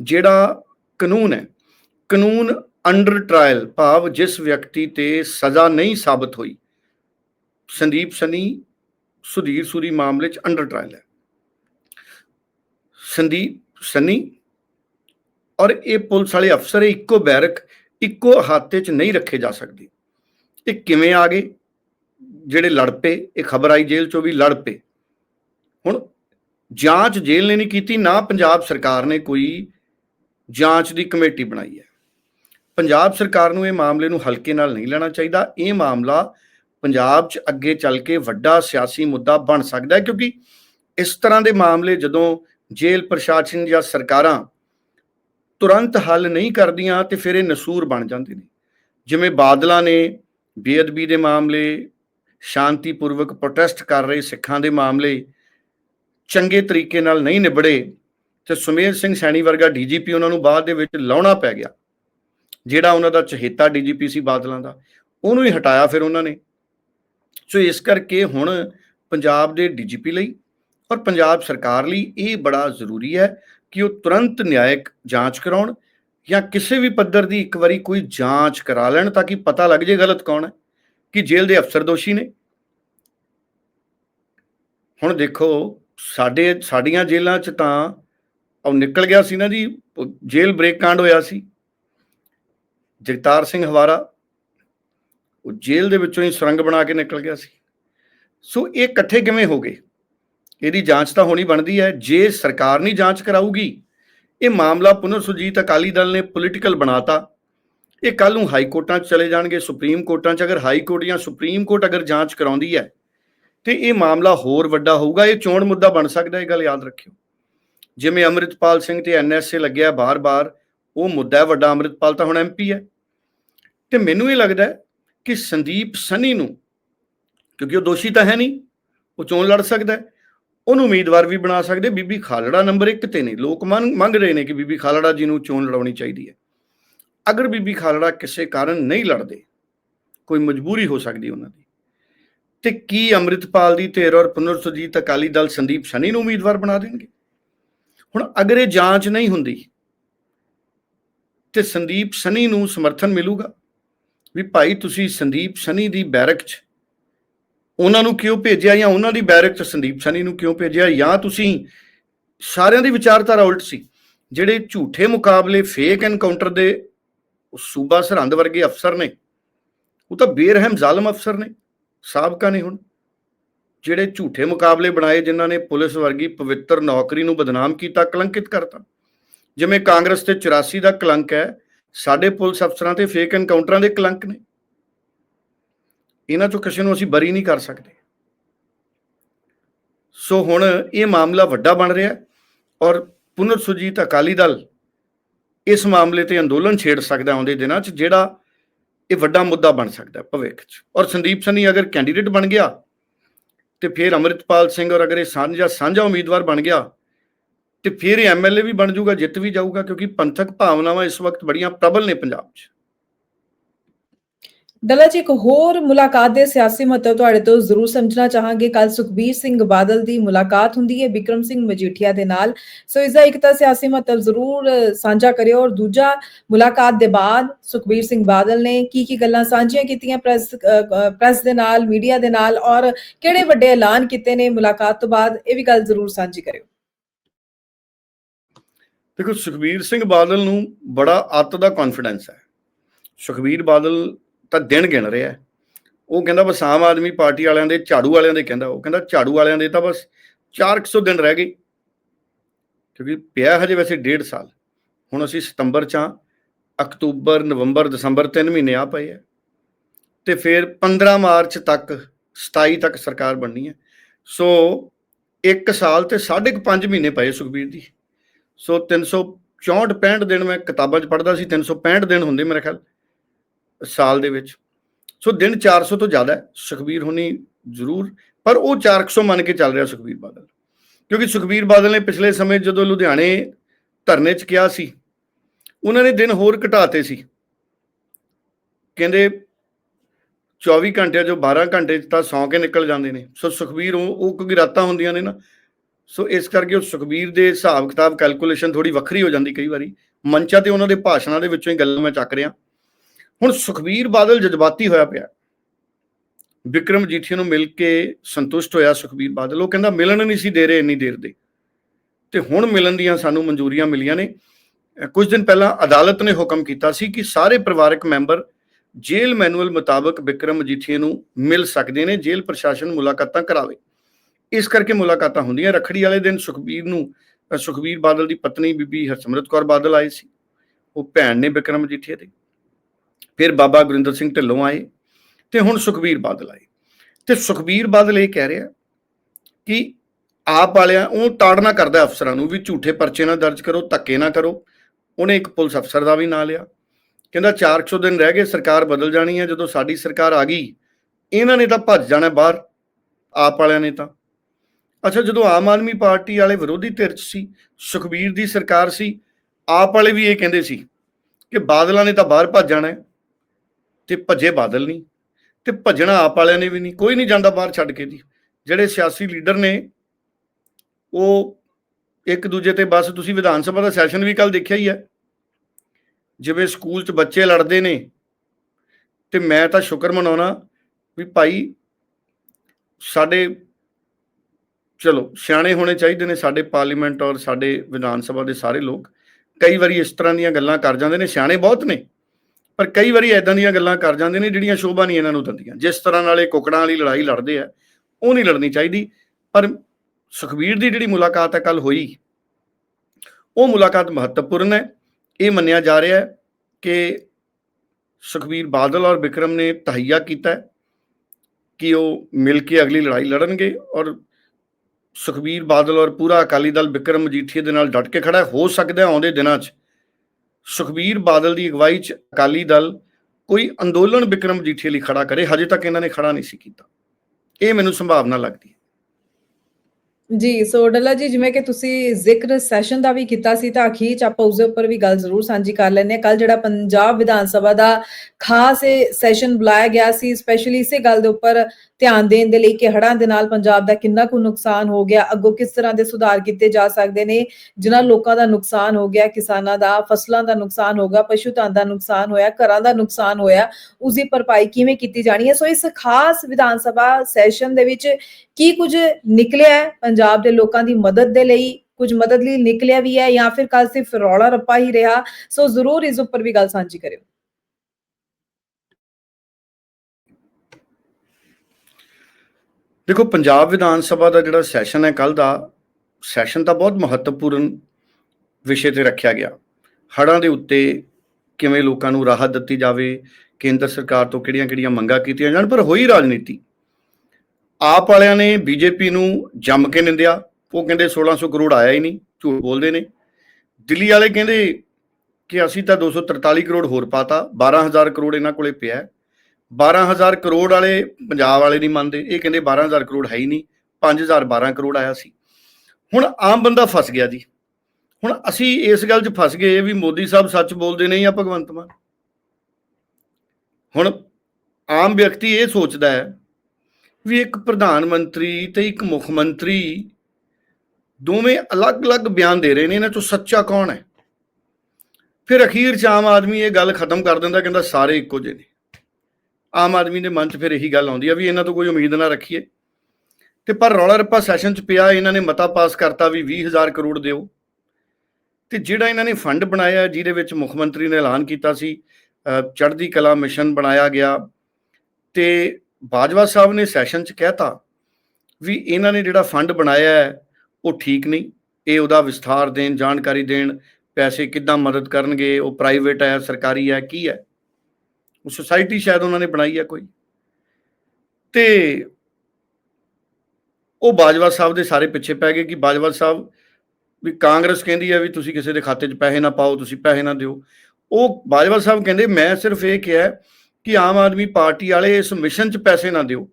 ਜਿਹੜਾ ਕਾਨੂੰਨ ਹੈ, ਕਾਨੂੰਨ ਅੰਡਰ ਟ੍ਰਾਇਲ ਭਾਵ ਜਿਸ ਵਿਅਕਤੀ ਤੇ ਸਜ਼ਾ ਨਹੀਂ ਸਾਬਤ ਹੋਈ, ਸੰਦੀਪ ਸਨੀ ਸੁਧੀਰ ਸੂਰੀ ਮਾਮਲੇ ਚ ਅੰਡਰ ਟ੍ਰਾਇਲ ਹੈ। ਸੰਦੀਪ, ਸਨੀ। ਔਰ ਇਹ ਪੁਲਿਸ ਵਾਲੇ ਅਫਸਰ ਇੱਕੋ ਬੈਰਕ, ਇੱਕੋ ਹਾਤੇ 'ਚ ਨਹੀਂ ਰੱਖੇ ਜਾ ਸਕਦੇ। ਇਹ ਕਿਵੇਂ ਆ ਗਏ? ਜਿਹੜੇ ਲੜ ਪਏ, ਇਹ ਖਬਰ ਆਈ ਜੇਲ੍ਹ 'ਚੋਂ ਵੀ ਲੜ ਪਏ। ਹੁਣ ਜਾਂਚ ਜੇਲ੍ਹ ਨੇ ਨਹੀਂ ਕੀਤੀ, ਨਾ ਪੰਜਾਬ ਸਰਕਾਰ ਨੇ ਕੋਈ ਜਾਂਚ ਦੀ ਕਮੇਟੀ ਬਣਾਈ ਹੈ। ਪੰਜਾਬ ਸਰਕਾਰ ਨੂੰ ਇਹ ਮਾਮਲੇ ਨੂੰ ਹਲਕੇ ਨਾਲ ਨਹੀਂ ਲੈਣਾ ਚਾਹੀਦਾ। ਇਹ ਮਾਮਲਾ ਪੰਜਾਬ 'ਚ ਅੱਗੇ ਚੱਲ ਕੇ ਵੱਡਾ ਸਿਆਸੀ ਮੁੱਦਾ ਬਣ ਸਕਦਾ ਹੈ, ਕਿਉਂਕਿ ਇਸ ਤਰ੍ਹਾਂ ਦੇ ਮਾਮਲੇ ਜਦੋਂ ਜੇਲ੍ਹ ਪ੍ਰਸ਼ਾਸਨ ਜਾਂ ਸਰਕਾਰਾਂ ਤੁਰੰਤ ਹੱਲ ਨਹੀਂ ਕਰਦੀਆਂ ਤੇ ਫਿਰ ਇਹ ਨਸੂਰ ਬਣ ਜਾਂਦੇ ਨੇ। ਜਿਵੇਂ ਬਾਦਲਾਂ ਨੇ ਬੇਅਦਬੀ ਦੇ ਮਾਮਲੇ, ਸ਼ਾਂਤੀਪੂਰਵਕ ਪ੍ਰੋਟੈਸਟ ਕਰ ਰਹੇ ਸਿੱਖਾਂ ਦੇ ਮਾਮਲੇ ਚੰਗੇ ਤਰੀਕੇ ਨਾਲ ਨਹੀਂ ਨਿਬੜੇ ਤੇ ਸੁਮੇਰ ਸਿੰਘ ਸੈਣੀ ਵਰਗਾ ਡੀਜੀਪੀ ਉਹਨਾਂ ਨੂੰ ਬਾਅਦ ਦੇ ਵਿੱਚ ਲਾਉਣਾ ਪੈ ਗਿਆ। ਜਿਹੜਾ ਉਹਨਾਂ ਦਾ ਚਹੇਤਾ ਡੀਜੀਪੀ ਸੀ ਬਾਦਲਾਂ ਦਾ, ਉਹਨੂੰ ਹੀ ਹਟਾਇਆ ਫਿਰ ਉਹਨਾਂ ਨੇ। ਸੋ ਇਸ ਕਰਕੇ ਹੁਣ ਪੰਜਾਬ ਦੇ ਡੀਜੀਪੀ ਲਈ ਔਰ ਪੰਜਾਬ ਸਰਕਾਰ ਲਈ ਇਹ ਬੜਾ ਜ਼ਰੂਰੀ ਹੈ ਕਿ ਉਹ ਤੁਰੰਤ ਨਿਆਇਕ ਜਾਂਚ ਕਰਾਉਣ ਜਾਂ ਕਿਸੇ ਵੀ ਪੱਧਰ ਦੀ ਇੱਕ ਵਾਰੀ ਕੋਈ ਜਾਂਚ ਕਰਾ ਲੈਣ ਤਾਂ ਕਿ ਪਤਾ ਲੱਗ ਜੇ ਗਲਤ ਕੌਣ ਹੈ, ਕਿ ਜੇਲ੍ਹ ਦੇ ਅਫਸਰ ਦੋਸ਼ੀ ਨੇ। ਹੁਣ ਦੇਖੋ, ਸਾਡੇ, ਸਾਡੀਆਂ ਜੇਲ੍ਹਾਂ 'ਚ ਤਾਂ ਉਹ ਨਿਕਲ ਗਿਆ ਸੀ ਨਾ ਜੀ ਜੇਲ੍ਹ ਬ੍ਰੇਕ ਕਾਂਡ ਹੋਇਆ ਸੀ। ਜਗਤਾਰ ਸਿੰਘ ਹਵਾਰਾ, ਉਹ ਜੇਲ੍ਹ ਦੇ ਵਿੱਚੋਂ ਹੀ ਸੁਰੰਗ ਬਣਾ ਕੇ ਨਿਕਲ ਗਿਆ ਸੀ। ਸੋ ਇਹ ਇਕੱਠੇ ਕਿਵੇਂ ਹੋ ਗਏ? ਇਹਦੀ ਜਾਂਚ ਤਾਂ ਹੋਣੀ ਬਣਦੀ ਹੈ, ਜੇ ਸਰਕਾਰ ਨਹੀਂ ਜਾਂਚ ਕਰਾਊਗੀ, ਇਹ ਮਾਮਲਾ ਪੁਨਰ ਸੁਰਜੀਤ ਅਕਾਲੀ ਦਲ ਨੇ ਪੋਲੀਟੀਕਲ ਬਣਾਤਾ। ਇਹ ਕੱਲ ਨੂੰ ਹਾਈ ਕੋਰਟਾਂ 'ਚ ਚਲੇ ਜਾਣਗੇ, ਸੁਪਰੀਮ ਕੋਰਟਾਂ 'ਚ ਅਗਰ ਹਾਈ ਕੋਰਟ ਜਾਂ ਸੁਪਰੀਮ ਕੋਰਟ ਅਗਰ ਜਾਂਚ ਕਰਾਉਂਦੀ ਹੈ, ਤੇ ਇਹ ਮਾਮਲਾ ਹੋਰ ਵੱਡਾ ਹੋਊਗਾ। ਇਹ ਚੋਣ ਮੁੱਦਾ ਬਣ ਸਕਦਾ, ਇਹ ਗੱਲ ਯਾਦ ਰੱਖਿਓ। ਜਿਵੇਂ ਅਮਰਿਤਪਾਲ ਸਿੰਘ ਤੇ ਐਨਐਸਏ ਲੱਗਿਆ ਬਾਰ-ਬਾਰ, ਉਹ ਮੁੱਦਾ ਵੱਡਾ, ਅਮਰਿਤਪਾਲ ਤਾਂ ਹੁਣ ਐਮਪੀ ਹੈ। ਤੇ ਮੈਨੂੰ ਇਹ ਲੱਗਦਾ ਕਿ ਸੰਦੀਪ ਸਨੀ ਨੂੰ, ਕਿਉਂਕਿ ਉਹ ਦੋਸ਼ੀ ਤਾਂ ਹੈ ਨਹੀਂ, ਉਹ ਚੋਣ ਲੜ ਸਕਦਾ ਹੈ। ਉਹਨੂੰ ਉਮੀਦਵਾਰ ਵੀ ਬਣਾ ਸਕਦੇ, ਬੀਬੀ ਖਾਲੜਾ ਨੰਬਰ 1 ਤੇ ਨੇ। ਲੋਕ ਮੰਗ ਮੰਗ ਰਹੇ ਨੇ ਕਿ ਬੀਬੀ ਖਾਲੜਾ ਜੀ ਨੂੰ ਚੋਣ ਲੜਾਉਣੀ ਚਾਹੀਦੀ ਹੈ। ਅਗਰ ਬੀਬੀ ਖਾਲੜਾ ਕਿਸੇ ਕਾਰਨ ਨਹੀਂ ਲੜਦੇ, ਕੋਈ ਮਜਬੂਰੀ ਹੋ ਸਕਦੀ ਉਹਨਾਂ ਦੀ। ਤੇ ਕੀ ਅੰਮ੍ਰਿਤਪਾਲ ਦੀ ਧਿਰ ਔਰ ਪੁਨਰ ਸੁਰਜੀਤ ਅਕਾਲੀ ਦਲ ਸੰਦੀਪ ਸਨੀ ਨੂੰ ਉਮੀਦਵਾਰ ਬਣਾ ਦੇਣਗੇ? ਹੁਣ ਅਗਰ ਇਹ ਜਾਂਚ ਨਹੀਂ ਹੁੰਦੀ, ਤੇ ਸੰਦੀਪ ਸਨੀ ਨੂੰ ਸਮਰਥਨ ਮਿਲੂਗਾ, ਵੀ ਭਾਈ ਤੁਸੀਂ ਸੰਦੀਪ ਸਨੀ ਦੀ ਬੈਰਕ 'ਚ ਉਹਨਾਂ ਨੂੰ ਕਿਉਂ ਭੇਜਿਆ ਜਾਂ ਉਹਨਾਂ ਦੀ ਬੈਰਕ 'ਚ ਸੰਦੀਪ ਸਨੀ ਨੂੰ ਕਿਉਂ ਭੇਜਿਆ? ਜਾਂ ਤੁਸੀਂ ਸਾਰਿਆਂ ਦੀ ਵਿਚਾਰਧਾਰਾ ਉਲਟ ਸੀ, ਜਿਹੜੇ ਝੂਠੇ ਮੁਕਾਬਲੇ ਫੇਕ ਐਨਕਾਊਂਟਰ ਦੇ ਸੂਬਾ ਸਰਹੰਦ ਵਰਗੇ ਅਫਸਰ ਨੇ, ਉਹ ਤਾਂ ਬੇਰਹਿਮ ਜ਼ਾਲਮ ਅਫਸਰ ਨੇ, ਸਾਬਕਾ ਨੇ ਹੁਣ। ਜਿਹੜੇ ਝੂਠੇ ਮੁਕਾਬਲੇ ਬਣਾਏ, ਜਿਨ੍ਹਾਂ ਨੇ ਪੁਲਿਸ ਵਰਗੀ ਪਵਿੱਤਰ ਨੌਕਰੀ ਨੂੰ ਬਦਨਾਮ ਕੀਤਾ, ਕਲੰਕਿਤ ਕਰਤਾ। ਜਿਵੇਂ ਕਾਂਗਰਸ ਤੇ 84 ਦਾ ਕਲੰਕ ਹੈ, ਸਾਡੇ ਪੁਲਿਸ ਅਫਸਰਾਂ ਤੇ ਫੇਕ ਐਨਕਾਊਂਟਰਾਂ ਦੇ ਕਲੰਕ ਨੇ। ਇਹਨਾਂ ਚੋਂ ਕਿਸੇ ਨੂੰ ਅਸੀਂ ਬਰੀ ਨਹੀਂ ਕਰ ਸਕਦੇ। ਸੋ ਹੁਣ ਇਹ ਮਾਮਲਾ ਵੱਡਾ ਬਣ ਰਿਹਾ ਔਰ ਪੁਨਰ ਸੁਰਜੀਤ ਅਕਾਲੀ ਦਲ ਇਸ ਮਾਮਲੇ ਤੇ ਅੰਦੋਲਨ ਛੇੜ ਸਕਦਾ ਆਉਂਦੇ ਦਿਨਾਂ 'ਚ, ਜਿਹੜਾ ਇਹ ਵੱਡਾ ਮੁੱਦਾ ਬਣ ਸਕਦਾ ਭਵਿੱਖ 'ਚ। ਔਰ ਸੰਦੀਪ ਸਨੀ ਅਗਰ ਕੈਂਡੀਡੇਟ ਬਣ ਗਿਆ ਤੇ ਫਿਰ ਅਮਰਿਤਪਾਲ ਸਿੰਘ ਔਰ ਅਗਰ ਇਹ ਸਾਂਝਾ ਸਾਂਝਾ ਉਮੀਦਵਾਰ ਬਣ ਗਿਆ ਤੇ ਫਿਰ ਇਹ ਐਮਐਲਏ ਵੀ ਬਣ ਜਾਊਗਾ, ਜਿੱਤ ਵੀ ਜਾਊਗਾ, ਕਿਉਂਕਿ ਪੰਥਕ ਭਾਵਨਾਵਾਂ ਇਸ ਵਕਤ ਬੜੀਆਂ ਪ੍ਰਬਲ ਨੇ ਪੰਜਾਬ 'ਚ।
ਡੱਲਾ ਜੀ ਇੱਕ ਹੋਰ ਮੁਲਾਕਾਤ ਦੇ ਸਿਆਸੀ ਮਹੱਤਵ ਤੁਹਾਡੇ ਤੋਂ ਜ਼ਰੂਰ ਸਮਝਣਾ ਚਾਹਾਂਗੇ। ਕੱਲ ਸੁਖਬੀਰ ਸਿੰਘ ਬਾਦਲ ਦੀ ਮੁਲਾਕਾਤ ਹੁੰਦੀ ਹੈ ਬਿਕਰਮ ਸਿੰਘ ਮਜੀਠੀਆ ਦੇ ਨਾਲ। ਸੋ ਇਸ ਦਾ ਇੱਕ ਤਾਂ ਸਿਆਸੀ ਮਹੱਤਵ ਜ਼ਰੂਰ ਸਾਂਝਾ ਕਰਿਓ ਔਰ ਦੂਜਾ ਮੁਲਾਕਾਤ ਦੇ ਬਾਅਦ ਸੁਖਬੀਰ ਸਿੰਘ ਬਾਦਲ ਨੇ ਕੀ ਕੀ ਗੱਲਾਂ ਸਾਂਝੀਆਂ ਕੀਤੀਆਂ ਪ੍ਰੈਸ ਪ੍ਰੈਸ ਦੇ ਨਾਲ, ਮੀਡੀਆ ਦੇ ਨਾਲ ਔਰ ਕਿਹੜੇ ਵੱਡੇ ਐਲਾਨ ਕੀਤੇ ਨੇ ਮੁਲਾਕਾਤ ਤੋਂ ਬਾਅਦ ਇਹ ਵੀ ਗੱਲ ਜ਼ਰੂਰ ਸਾਂਝੀ ਕਰਿਓ।
ਦੇਖੋ ਸੁਖਬੀਰ ਸਿੰਘ ਬਾਦਲ ਨੂੰ ਬੜਾ ਅੱਤ ਦਾ ਕੌਨਫੀਡੈਂਸ ਹੈ। ਸੁਖਬੀਰ ਬਾਦਲ ਤਾਂ ਦਿਨ ਗਿਣ ਰਿਹਾ ਉਹ ਕਹਿੰਦਾ ਬਸ ਆਮ ਆਦਮੀ ਪਾਰਟੀ ਵਾਲਿਆਂ ਦੇ, ਝਾੜੂ ਵਾਲਿਆਂ ਦੇ ਕਹਿੰਦਾ। ਉਹ ਕਹਿੰਦਾ ਝਾੜੂ ਵਾਲਿਆਂ ਦੇ ਤਾਂ ਬਸ 400 ਦਿਨ ਰਹਿ ਗਏ। ਕਿਉਂਕਿ ਪਿਆ ਹਜੇ ਵੈਸੇ ਡੇਢ ਸਾਲ। ਹੁਣ ਅਸੀਂ ਸਤੰਬਰ ਚ ਹਾਂ। ਅਕਤੂਬਰ, ਨਵੰਬਰ, ਦਸੰਬਰ ਤਿੰਨ ਮਹੀਨੇ ਆ ਪਏ ਹੈ ਤੇ ਫਿਰ 15 ਮਾਰਚ ਤੱਕ 27 ਤੱਕ ਸਰਕਾਰ ਬਣਨੀ ਹੈ। ਸੋ 1 ਸਾਲ ਤੇ 5.5 ਮਹੀਨੇ ਪਏ ਸੁਖਬੀਰ ਦੀ ਸੋ 364 65 ਦਿਨ ਮੈਂ ਕਿਤਾਬਾਂ 'ਚ ਪੜ੍ਹਦਾ ਸੀ। 365 ਦਿਨ ਹੁੰਦੇ ਮੇਰੇ ਖਿਆਲ। ਸਾਲ ਦੇ ਵਿੱਚ। ਸੋ ਦਿਨ 400 ਤੋਂ ਜ਼ਿਆਦਾ ਹੈ, ਸੁਖਬੀਰ ਹੋਣੀ ਜ਼ਰੂਰ, ਪਰ ਉਹ 400 ਮੰਨ ਕੇ ਚੱਲ ਰਿਹਾ ਸੁਖਬੀਰ ਬਾਦਲ। ਕਿਉਂਕਿ ਸੁਖਬੀਰ ਬਾਦਲ ਨੇ ਪਿਛਲੇ ਸਮੇਂ ਜਦੋਂ ਲੁਧਿਆਣੇ ਧਰਨੇ 'ਚ ਕਿਹਾ ਸੀ, ਉਹਨਾਂ ਨੇ ਦਿਨ ਹੋਰ ਘਟਾਤੇ ਸੀ। ਕਹਿੰਦੇ 24 ਘੰਟੇ ਜੋ 12 ਘੰਟੇ ਤਾਂ ਸੌਂ ਕੇ ਨਿਕਲ ਜਾਂਦੇ ਨੇ। ਸੋ ਸੁਖਬੀਰ ਉਹ ਉਹ ਕਿਉਂਕਿ ਰਾਤਾਂ ਹੁੰਦੀਆਂ ਨੇ ਨਾ। ਸੋ ਇਸ ਕਰਕੇ ਉਹ ਸੁਖਬੀਰ ਦੇ ਹਿਸਾਬ ਕਿਤਾਬ ਕੈਲਕੂਲੇਸ਼ਨ ਥੋੜੀ ਵੱਖਰੀ ਹੋ ਜਾਂਦੀ ਕਈ ਵਾਰੀ। ਮੰਚਾਂ ਤੇ ਉਹਨਾਂ ਦੇ ਭਾਸ਼ਣਾਂ ਦੇ ਵਿੱਚੋਂ ਹੀ ਗੱਲਾਂ ਮੈਂ ਚੱਕ ਰਿਹਾ। ਹੁਣ ਸੁਖਬੀਰ ਬਾਦਲ ਜਜ਼ਬਾਤੀ ਹੋਇਆ ਪਿਆ। ਵਿਕਰਮ ਜੀਠੀ ਨੂੰ ਮਿਲ ਕੇ ਸੰਤੁਸ਼ਟ ਹੋਇਆ ਸੁਖਬੀਰ ਬਾਦਲ। ਉਹ ਕਹਿੰਦਾ, ਮਿਲਣ ਨਹੀਂ ਸੀ ਦੇ ਰਹੇ ਇੰਨੀ ਦੇਰ ਦੇ। ਤੇ ਹੁਣ ਮਿਲਣ ਦੀਆਂ ਸਾਨੂੰ ਮਨਜ਼ੂਰੀਆਂ ਮਿਲੀਆਂ ਨੇ। ਕੁਝ ਦਿਨ ਪਹਿਲਾਂ ਅਦਾਲਤ ਨੇ ਹੁਕਮ ਕੀਤਾ ਸੀ ਕਿ ਸਾਰੇ ਪਰਿਵਾਰਕ ਮੈਂਬਰ ਜੇਲ੍ਹ ਮੈਨੂਅਲ ਮੁਤਾਬਕ ਵਿਕਰਮ ਮਜੀਠੀਆ ਨੂੰ ਮਿਲ ਸਕਦੇ ਨੇ, ਜੇਲ੍ਹ ਪ੍ਰਸ਼ਾਸਨ ਮੁਲਾਕਾਤਾਂ ਕਰਾਵੇ। ਇਸ ਕਰਕੇ ਮੁਲਾਕਾਤਾਂ ਹੁੰਦੀਆਂ। ਰਖੜੀ ਵਾਲੇ ਦਿਨ ਸੁਖਬੀਰ ਨੂੰ ਸੁਖਬੀਰ ਬਾਦਲ ਦੀ ਪਤਨੀ ਬੀਬੀ ਹਰਸਿਮਰਤ ਕੌਰ ਬਾਦਲ ਆਏ ਸੀ। ਉਹ ਭੈਣ ਨੇ ਵਿਕਰਮ ਮਜੀਠੀਆ ਦੇ। ਫਿਰ ਬਾਬਾ ਗੁਰਿੰਦਰ ਸਿੰਘ ਢਿੱਲੋਂ ਆਏ ਤੇ ਹੁਣ ਸੁਖਬੀਰ ਬਾਦਲ ਆਏ। ਤੇ ਸੁਖਬੀਰ ਬਾਦਲ ਇਹ ਕਹਿ ਰਿਹਾ ਕਿ ਆਪ ਵਾਲਿਆਂ ਉਹ ਤਾੜਨਾ ਕਰਦਾ ਅਫਸਰਾਂ ਨੂੰ ਵੀ ਝੂਠੇ ਪਰਚੇ ਨਾ ਦਰਜ ਕਰੋ, ਧੱਕੇ ਨਾ ਕਰੋ। ਉਹਨੇ ਇੱਕ ਪੁਲਿਸ ਅਫਸਰ ਦਾ ਵੀ ਨਾਂ ਲਿਆ। ਕਹਿੰਦਾ 400 ਦਿਨ ਰਹਿ ਗਏ, ਸਰਕਾਰ ਬਦਲ ਜਾਣੀ ਹੈ, ਜਦੋਂ ਸਾਡੀ ਸਰਕਾਰ ਆ ਗਈ, ਇਹਨਾਂ ਨੇ ਤਾਂ ਭੱਜ ਜਾਣਾ ਬਾਹਰ, ਆਪ ਵਾਲਿਆਂ ਨੇ ਤਾਂ। ਅੱਛਾ, ਜਦੋਂ ਆਮ ਆਦਮੀ ਪਾਰਟੀ ਵਾਲੇ ਵਿਰੋਧੀ ਧਿਰ 'ਚ ਸੀ, ਸੁਖਬੀਰ ਦੀ ਸਰਕਾਰ ਸੀ, ਆਪ ਵਾਲੇ ਵੀ ਇਹ ਕਹਿੰਦੇ ਸੀ ਕਿ ਬਾਦਲਾਂ ਨੇ ਤਾਂ ਬਾਹਰ ਭੱਜ ਜਾਣਾ ਹੈ। ਤੇ ਭੱਜੇ ਬਾਦਲ ਨਹੀਂ, ਤੇ ਭੱਜਣਾ ਆਪ ਵਾਲਿਆਂ ਨੇ ਵੀ ਨਹੀਂ, ਕੋਈ ਨਹੀਂ ਜਾਂਦਾ ਬਾਹਰ ਛੱਡ ਕੇ ਜੀ। ਜਿਹੜੇ ਸਿਆਸੀ ਲੀਡਰ ਨੇ, ਉਹ ਇੱਕ ਦੂਜੇ ਤੇ ਬਸ ਤੁਸੀਂ ਵਿਧਾਨ ਸਭਾ ਦਾ ਸੈਸ਼ਨ ਵੀ ਕੱਲ ਦੇਖਿਆ ਹੀ ਹੈ। ਜਿਵੇਂ ਸਕੂਲ 'ਚ ਬੱਚੇ ਲੜਦੇ ਨੇ, ਤੇ ਮੈਂ ਤਾਂ ਸ਼ੁਕਰ ਮਨਾਉਣਾ ਵੀ ਭਾਈ ਸਾਡੇ, ਚਲੋ ਸਿਆਣੇ ਹੋਣੇ ਚਾਹੀਦੇ ਨੇ ਸਾਡੇ ਪਾਰਲੀਮੈਂਟ ਔਰ ਸਾਡੇ ਵਿਧਾਨ ਸਭਾ ਦੇ ਸਾਰੇ ਲੋਕ। ਕਈ ਵਾਰੀ ਇਸ ਤਰ੍ਹਾਂ ਦੀਆਂ ਗੱਲਾਂ ਕਰ ਜਾਂਦੇ ਨੇ, ਸਿਆਣੇ ਬਹੁਤ ਨੇ। ਪਰ ਕਈ ਵਾਰੀ ਐਦਾਂ ਦੀਆਂ ਗੱਲਾਂ ਕਰ ਜਾਂਦੇ ਨੇ ਜਿਹੜੀਆਂ ਸ਼ੋਭਾ ਨਹੀਂ ਇਹਨਾਂ ਨੂੰ ਦਿੰਦੀਆਂ। ਜਿਸ ਤਰ੍ਹਾਂ ਨਾਲ ਇਹ ਕੁਕੜਾਂ ਵਾਲੀ ਲੜਾਈ ਲੜਦੇ ਆ, ਉਹ ਨਹੀਂ ਲੜਨੀ ਚਾਹੀਦੀ। ਪਰ ਸੁਖਬੀਰ ਦੀ ਜਿਹੜੀ ਮੁਲਾਕਾਤ ਹੈ ਕੱਲ ਹੋਈ, ਉਹ ਮੁਲਾਕਾਤ ਮਹੱਤਵਪੂਰਨ ਹੈ। ਇਹ ਮੰਨਿਆ ਜਾ ਰਿਹਾ ਹੈ ਕਿ ਸੁਖਬੀਰ ਬਾਦਲ ਔਰ ਵਿਕਰਮ ਨੇ ਤਹਈਆ ਕੀਤਾ ਕਿ ਉਹ ਮਿਲ ਕੇ ਅਗਲੀ ਲੜਾਈ ਲੜਨਗੇ ਔਰ ਸੁਖਬੀਰ ਬਾਦਲ ਔਰ ਪੂਰਾ ਅਕਾਲੀ ਦਲ ਵਿਕਰਮ ਮਜੀਠੀਆ ਦੇ ਨਾਲ ਡਟ ਕੇ ਖੜਾ ਹੈ। ਹੋ ਸਕਦਾ ਆਉਂਦੇ ਦਿਨਾਂ 'ਚ ਸੁਖਬੀਰ ਬਾਦਲ ਦੀ ਅਗਵਾਈ 'ਚ ਅਕਾਲੀ ਦਲ ਕੋਈ ਅੰਦੋਲਨ ਵਿਕਰਮ ਮਜੀਠੀਆ ਲਈ ਖੜਾ ਕਰੇ, ਹਜੇ ਤੱਕ ਇਹਨਾਂ ਨੇ ਖੜਾ ਨਹੀਂ ਸੀ ਕੀਤਾ। ਇਹ ਮੈਨੂੰ ਸੰਭਾਵਨਾ ਲੱਗਦੀ ਹੈ।
ਜੀ, ਸੋ ਡੱਲਾ ਜੀ, ਜਿਵੇਂ ਕਿ ਤੁਸੀਂ ਜ਼ਿਕਰ ਸੈਸ਼ਨ ਦਾ ਵੀ ਕੀਤਾ ਸੀ ਤਾਂ ਅਖੀਰ ਚ ਆਪਾਂ ਉਸ ਦੇ ਉੱਪਰ ਵੀ ਗੱਲ ਜ਼ਰੂਰ ਸਾਂਝੀ ਕਰ ਲੈਂਦੇ ਹਾਂ। ਕੱਲ ਜਿਹੜਾ ਪੰਜਾਬ ਵਿਧਾਨ ਸਭਾ ਦਾ ਖਾਸ ਸੈਸ਼ਨ ਬੁਲਾਇਆ ਗਿਆ ਸੀ ਸਪੈਸ਼ਲੀ ਇਸੇ ਗੱਲ ਦੇ ਉੱਪਰ ਧਿਆਨ ਦੇਣ ਦੇ ਲਈ ਕਿ ਹੜ੍ਹਾਂ ਦੇ ਨਾਲ ਪੰਜਾਬ ਦਾ ਕਿੰਨਾ ਕੁ ਨੁਕਸਾਨ ਹੋ ਗਿਆ, ਅੱਗੋਂ ਕਿਸ ਤਰ੍ਹਾਂ ਦੇ ਸੁਧਾਰ ਕੀਤੇ ਜਾ ਸਕਦੇ ਨੇ, ਜਿਨ੍ਹਾਂ ਲੋਕਾਂ ਦਾ ਨੁਕਸਾਨ ਹੋ ਗਿਆ, ਕਿਸਾਨਾਂ ਦਾ, ਫਸਲਾਂ ਦਾ ਨੁਕਸਾਨ ਹੋ ਗਿਆ ਪਸ਼ੂ ਧਨ ਦਾ ਨੁਕਸਾਨ ਹੋਇਆ, ਘਰਾਂ ਦਾ ਨੁਕਸਾਨ ਹੋਇਆ ਉਸ ਦੀ ਭਰਪਾਈ ਕਿਵੇਂ ਕੀਤੀ ਜਾਣੀ ਹੈ? ਸੋ ਇਸ ਖਾਸ ਵਿਧਾਨ ਸਭਾ ਸੈਸ਼ਨ ਦੇ ਵਿੱਚ ਕੀ ਕੁਝ ਨਿਕਲਿਆ ਹੈ ਪੰਜਾਬ ਦੇ ਲੋਕਾਂ ਦੀ ਮਦਦ ਦੇ ਲਈ? ਕੁਝ ਮਦਦ ਲਈ ਨਿਕਲਿਆ ਵੀ ਹੈ ਜਾਂ ਫਿਰ ਕੱਲ ਸਿਰਫ ਰੌਲਾ ਰੱਪਾ ਹੀ ਰਿਹਾ? ਸੋ ਜ਼ਰੂਰ ਇਸ ਉੱਪਰ ਵੀ ਗੱਲ ਸਾਂਝੀ ਕਰਿਓ।
ਦੇਖੋ, ਪੰਜਾਬ ਵਿਧਾਨ ਸਭਾ ਦਾ ਜਿਹੜਾ ਸੈਸ਼ਨ ਹੈ ਕੱਲ ਦਾ, ਸੈਸ਼ਨ ਤਾਂ ਬਹੁਤ ਮਹੱਤਵਪੂਰਨ ਵਿਸ਼ੇ ਤੇ ਰੱਖਿਆ ਗਿਆ। ਹੜ੍ਹਾਂ ਦੇ ਉੱਤੇ ਕਿਵੇਂ ਲੋਕਾਂ ਨੂੰ ਰਾਹਤ ਦਿੱਤੀ ਜਾਵੇ, ਕੇਂਦਰ ਸਰਕਾਰ ਤੋਂ ਕਿਹੜੀਆਂ-ਕਿਹੜੀਆਂ ਮੰਗਾਂ ਕੀਤੀਆਂ ਜਾਣ, ਪਰ ਹੋਈ ਰਾਜਨੀਤੀ। ਆਪ ਵਾਲਿਆਂ ਨੇ ਬੀਜੇਪੀ ਨੂੰ ਜੰਮ ਕੇ ਨਿੰਦਿਆ ਉਹ ਕਹਿੰਦੇ 1600 ਕਰੋੜ ਆਇਆ ਹੀ ਨਹੀਂ, ਝੂਠ ਬੋਲਦੇ ਨੇ। ਦਿੱਲੀ ਵਾਲੇ ਕਹਿੰਦੇ ਕਿ ਅਸੀਂ ਤਾਂ 243 ਕਰੋੜ ਹੋਰ ਪਾਤਾ 12000 ਕਰੋੜ ਇਹਨਾਂ ਕੋਲੇ ਪਿਆ। ਹੈ। 12000 ਕਰੋੜ ਵਾਲੇ ਪੰਜਾਬ ਵਾਲੇ ਨਹੀਂ ਮੰਨਦੇ। ਇਹ ਕਹਿੰਦੇ 12000 ਕਰੋੜ ਹੈ ਹੀ ਨਹੀਂ 5000 12 ਕਰੋੜ ਆਇਆ ਸੀ। ਹੁਣ ਆਮ ਬੰਦਾ ਫਸ ਗਿਆ ਜੀ। ਹੁਣ ਅਸੀਂ ਇਸ ਗੱਲ 'ਚ ਫਸ ਗਏ ਵੀ ਮੋਦੀ ਸਾਹਿਬ ਸੱਚ ਬੋਲਦੇ ਨਹੀਂ ਜਾਂ ਭਗਵੰਤ ਮਾਨ? ਹੁਣ ਆਮ ਵਿਅਕਤੀ ਇਹ ਸੋਚਦਾ ਹੈ ਵੀ ਇੱਕ ਪ੍ਰਧਾਨ ਮੰਤਰੀ ਤੇ ਇੱਕ ਮੁੱਖ ਮੰਤਰੀ ਦੋਵੇਂ ਅਲੱਗ-ਅਲੱਗ ਬਿਆਨ ਦੇ ਰਹੇ ਨੇ, ਇਹਨਾਂ ਚੋਂ ਸੱਚਾ ਕੌਣ ਹੈ? ਫਿਰ ਅਖੀਰ 'ਚ ਆਮ ਆਦਮੀ ਇਹ ਗੱਲ ਖਤਮ ਕਰ ਦਿੰਦਾ, ਕਹਿੰਦਾ ਸਾਰੇ ਇੱਕੋ ਜਿਹੇ ਨੇ। ਆਮ ਆਦਮੀ ਦੇ ਮਨ 'ਚ ਫਿਰ ਇਹੀ ਗੱਲ ਆਉਂਦੀ ਆ ਵੀ ਇਹਨਾਂ ਤੋਂ ਕੋਈ ਉਮੀਦ ਨਾ ਰੱਖੀਏ। ਤੇ ਪਰ ਰੌਲਾ ਰੱਪਾ ਸੈਸ਼ਨ 'ਚ ਪਿਆ, ਇਹਨਾਂ ਨੇ ਮਤਾ ਪਾਸ ਕਰਤਾ ਵੀ 20000 ਕਰੋੜ ਦਿਓ। ਤੇ ਜਿਹੜਾ ਇਹਨਾਂ ਨੇ ਫੰਡ ਬਣਾਇਆ, ਜਿਹਦੇ ਵਿੱਚ ਮੁੱਖ ਮੰਤਰੀ ਨੇ ਐਲਾਨ ਕੀਤਾ ਸੀ ਚੜ੍ਹਦੀ ਕਲਾ ਮਿਸ਼ਨ ਬਣਾਇਆ ਗਿਆ। ਤੇ ਬਾਜਵਾ ਸਾਹਿਬ ਨੇ ਸੈਸ਼ਨ 'ਚ ਕਹਿਤਾ ਵੀ ਇਹਨਾਂ ਨੇ ਜਿਹੜਾ ਫੰਡ ਬਣਾਇਆ ਹੈ, ਉਹ ਠੀਕ ਨਹੀਂ। ਇਹ ਉਹਦਾ ਵਿਸਥਾਰ ਦੇਣ, ਜਾਣਕਾਰੀ ਦੇਣ, ਪੈਸੇ ਕਿੱਦਾਂ ਮਦਦ ਕਰਨਗੇ, ਉਹ ਪ੍ਰਾਈਵੇਟ ਹੈ, ਸਰਕਾਰੀ ਹੈ, ਕੀ ਹੈ? ਉਹ ਸੁਸਾਇਟੀ ਸ਼ਾਇਦ ਉਹਨਾਂ ਨੇ ਬਣਾਈ ਹੈ ਕੋਈ। ਤੇ ਉਹ ਬਾਜਵਾ ਸਾਹਿਬ ਦੇ ਸਾਰੇ ਪਿੱਛੇ ਪੈ ਗਏ ਕਿ ਬਾਜਵਾ ਸਾਹਿਬ ਵੀ ਕਾਂਗਰਸ ਕਹਿੰਦੀ ਹੈ ਵੀ ਤੁਸੀਂ ਕਿਸੇ ਦੇ ਖਾਤੇ 'ਚ ਪੈਸੇ ਨਾ ਪਾਓ, ਤੁਸੀਂ ਪੈਸੇ ਨਾ ਦਿਓ। ਉਹ ਬਾਜਵਾ ਸਾਹਿਬ ਕਹਿੰਦੇ, ਮੈਂ ਸਿਰਫ ਇਹ ਕਿਹਾ ਕਿ ਆਮ ਆਦਮੀ ਪਾਰਟੀ ਵਾਲੇ ਇਸ ਮਿਸ਼ਨ 'ਚ ਪੈਸੇ ਨਾ ਦਿਓ।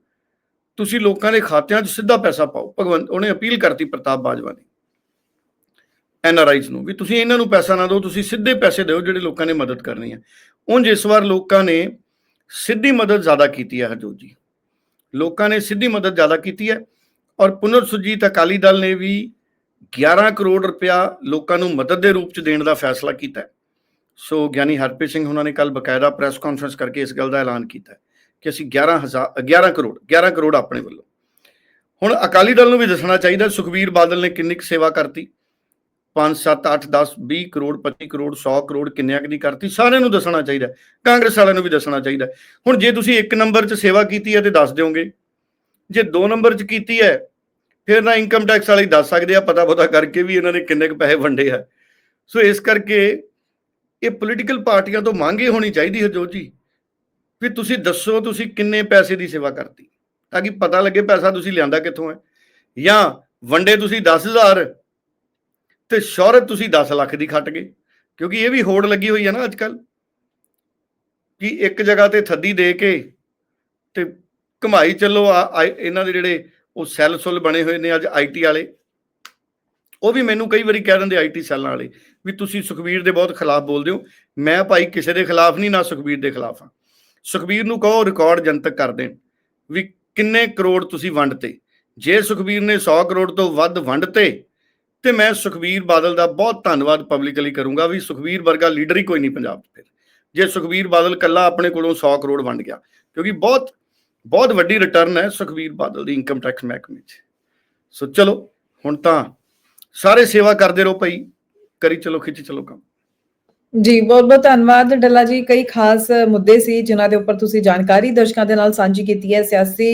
ਤੁਸੀਂ ਲੋਕਾਂ ਦੇ ਖਾਤਿਆਂ 'ਚ ਸਿੱਧਾ ਪੈਸਾ ਪਾਓ। ਭਗਵੰਤ, ਉਹਨੇ ਅਪੀਲ ਕਰਤੀ ਪ੍ਰਤਾਪ ਬਾਜਵਾ ਨੇ। ਐਨ ਆਰ ਆਈਜ਼ ਨੂੰ ਵੀ ਤੁਸੀਂ ਇਹਨਾਂ ਨੂੰ ਪੈਸਾ ਨਾ ਦਿਓ, ਤੁਸੀਂ ਸਿੱਧੇ ਪੈਸੇ ਦਿਓ ਜਿਹੜੇ ਲੋਕਾਂ ਨੇ ਮਦਦ ਕਰਨੀ ਹੈ। ਉਂਝ ਇਸ ਵਾਰ ਲੋਕਾਂ ਨੇ ਸਿੱਧੀ ਮਦਦ ਜ਼ਿਆਦਾ ਕੀਤੀ ਹੈ ਹਰਜੋਤ ਜੀ। ਲੋਕਾਂ ਨੇ ਸਿੱਧੀ ਮਦਦ ਜ਼ਿਆਦਾ ਕੀਤੀ ਹੈ ਔਰ ਪੁਨਰ ਸੁਰਜੀਤ ਅਕਾਲੀ ਦਲ ਨੇ ਵੀ 11 ਕਰੋੜ ਰੁਪਇਆ ਲੋਕਾਂ ਨੂੰ ਮਦਦ ਦੇ ਰੂਪ ਚ ਦੇਣ ਦਾ ਫੈਸਲਾ ਕੀਤਾ ਸੋ ਗਿਆਨੀ ਹਰਪ੍ਰੀਤ ਸਿੰਘ ਉਹਨਾਂ ਨੇ ਕੱਲ ਬਕਾਇਦਾ ਪ੍ਰੈਸ ਕਾਨਫਰੰਸ ਕਰਕੇ ਇਸ ਗੱਲ ਦਾ ਐਲਾਨ ਕੀਤਾ ਕਿ ਅਸੀਂ 11000 11 ਕਰੋੜ 11 ਕਰੋੜ ਆਪਣੇ ਵੱਲੋਂ। ਹੁਣ ਅਕਾਲੀ ਦਲ ਨੂੰ ਵੀ ਦੱਸਣਾ ਚਾਹੀਦਾ, ਸੁਖਬੀਰ ਬਾਦਲ ਨੇ ਕਿੰਨੀ ਕੁ ਸੇਵਾ ਕਰਤੀ? 5 7 8 10 20 ਕਰੋੜ 25 ਕਰੋੜ 100 ਕਰੋੜ ਕਿੰਨਿਆਂ ਕੁ ਦੀ ਕਰਤੀ? ਸਾਰਿਆਂ ਨੂੰ ਦੱਸਣਾ ਚਾਹੀਦਾ ਕਾਂਗਰਸ ਵਾਲਿਆਂ ਨੂੰ ਵੀ ਦੱਸਣਾ ਚਾਹੀਦਾ ਹੁਣ ਜੇ ਤੁਸੀਂ ਇੱਕ ਨੰਬਰ 'ਚ ਸੇਵਾ ਕੀਤੀ ਹੈ ਤੇ ਦੱਸ ਦਿਓਗੇ। ਜੇ ਦੋ ਨੰਬਰ 'ਚ ਕੀਤੀ ਹੈ, ਫਿਰ ਨਾ ਇਨਕਮ ਟੈਕਸ ਵਾਲੇ ਦੱਸ ਸਕਦੇ ਆ ਪਤਾ ਪਤਾ ਕਰਕੇ ਵੀ ਇਹਨਾਂ ਨੇ ਕਿੰਨੇ ਕੁ ਪੈਸੇ ਵੰਡੇ ਆ। ਸੋ ਇਸ ਕਰਕੇ ਇਹ ਪੋਲੀਟੀਕਲ ਪਾਰਟੀਆਂ ਤੋਂ ਮੰਗ ਮੰਗੇ ਹੋਣੀ ਚਾਹੀਦੀ ਹਰਜੋਤ ਜੀ ਵੀ ਤੁਸੀਂ ਦੱਸੋ ਤੁਸੀਂ ਕਿੰਨੇ ਪੈਸੇ ਦੀ ਸੇਵਾ ਕਰਤੀ, ਤਾਂ ਕਿ ਪਤਾ ਲੱਗੇ ਪੈਸਾ ਤੁਸੀਂ ਲਿਆਂਦਾ ਕਿੱਥੋਂ ਹੈ। ਜਾਂ ਵੰਡੇ ਤੁਸੀਂ 10000 ਤੇ ਸ਼ੌਹਰਤ ਤੁਸੀਂ 10 ਲੱਖ ਦੀ ਖੱਟ ਗਏ, ਕਿਉਂਕਿ ਇਹ ਵੀ ਹੋੜ ਲੱਗੀ ਹੋਈ ਹੈ ਨਾ ਅੱਜ ਕੱਲ ਕਿ ਇੱਕ ਜਗ੍ਹਾ ਤੇ ਥੱਦੀ ਦੇ ਕੇ ਤੇ ਕਮਾਈ ਚੱਲੋ ਆ ਇਹਨਾਂ ਦੇ ਜਿਹੜੇ ਉਹ ਸੈੱਲ ਸੁੱਲ ਬਣੇ ਹੋਏ ਨੇ ਅੱਜ ਆਈਟੀ ਵਾਲੇ, ਉਹ ਵੀ ਮੈਨੂੰ ਕਈ ਵਾਰੀ ਕਹਿ ਦਿੰਦੇ ਆਈਟੀ ਸੈੱਲਾਂ ਵਾਲੇ ਵੀ ਤੁਸੀਂ ਸੁਖਬੀਰ ਦੇ ਬਹੁਤ ਖਿਲਾਫ ਬੋਲਦੇ ਹੋ। ਮੈਂ ਭਾਈ ਕਿਸੇ ਦੇ ਖਿਲਾਫ ਨਹੀਂ, ਨਾ ਸੁਖਬੀਰ ਦੇ ਖਿਲਾਫ ਹਾਂ। ਸੁਖਬੀਰ ਨੂੰ ਕਹੋ ਰਿਕਾਰਡ ਜਨਤਕ ਕਰ ਦੇਣ ਵੀ ਕਿੰਨੇ ਕਰੋੜ ਤੁਸੀਂ ਵੰਡਤੇ। ਜੇ ਸੁਖਬੀਰ ਨੇ 100 ਕਰੋੜ ਤੋਂ ਵੱਧ ਵੰਡਤੇ, ਤੇ ਮੈਂ ਸੁਖਬੀਰ ਬਾਦਲ ਦਾ ਬਹੁਤ ਧੰਨਵਾਦ ਪਬਲਿਕਲੀ ਕਰੂੰਗਾ ਵੀ ਸੁਖਬੀਰ ਵਰਗਾ ਲੀਡਰ ਹੀ ਕੋਈ ਨਹੀਂ ਪੰਜਾਬ 'ਚ ਫਿਰ ਜੇ ਸੁਖਬੀਰ ਬਾਦਲ ਕੱਲਾ ਆਪਣੇ ਕੋਲੋਂ 100 ਕਰੋੜ ਵੰਡ ਗਿਆ, ਕਿਉਂਕਿ ਬਹੁਤ ਬਹੁਤ ਵੱਡੀ ਰਿਟਰਨ ਹੈ ਸੁਖਬੀਰ ਬਾਦਲ ਦੀ ਇਨਕਮ ਟੈਕਸ ਮਹਿਕਮੇ 'ਚ। ਸੋ ਚਲੋ, ਹੁਣ ਤਾਂ ਸਾਰੇ ਸੇਵਾ ਕਰਦੇ ਰਹੋ ਭਾਈ। ਕਰੀ ਚਲੋ ਖਿੱਚੀ ਚਲੋ ਕੰਮ।
ਜੀ, ਬਹੁਤ ਬਹੁਤ ਧੰਨਵਾਦ ਡੱਲਾ ਜੀ। ਕਈ ਖਾਸ ਮੁੱਦੇ ਸੀ ਜਿਨ੍ਹਾਂ ਦੇ ਉੱਪਰ ਤੁਸੀਂ ਜਾਣਕਾਰੀ ਦਰਸ਼ਕਾਂ ਦੇ ਨਾਲ ਸਾਂਝੀ ਕੀਤੀ ਹੈ। ਸਿਆਸੀ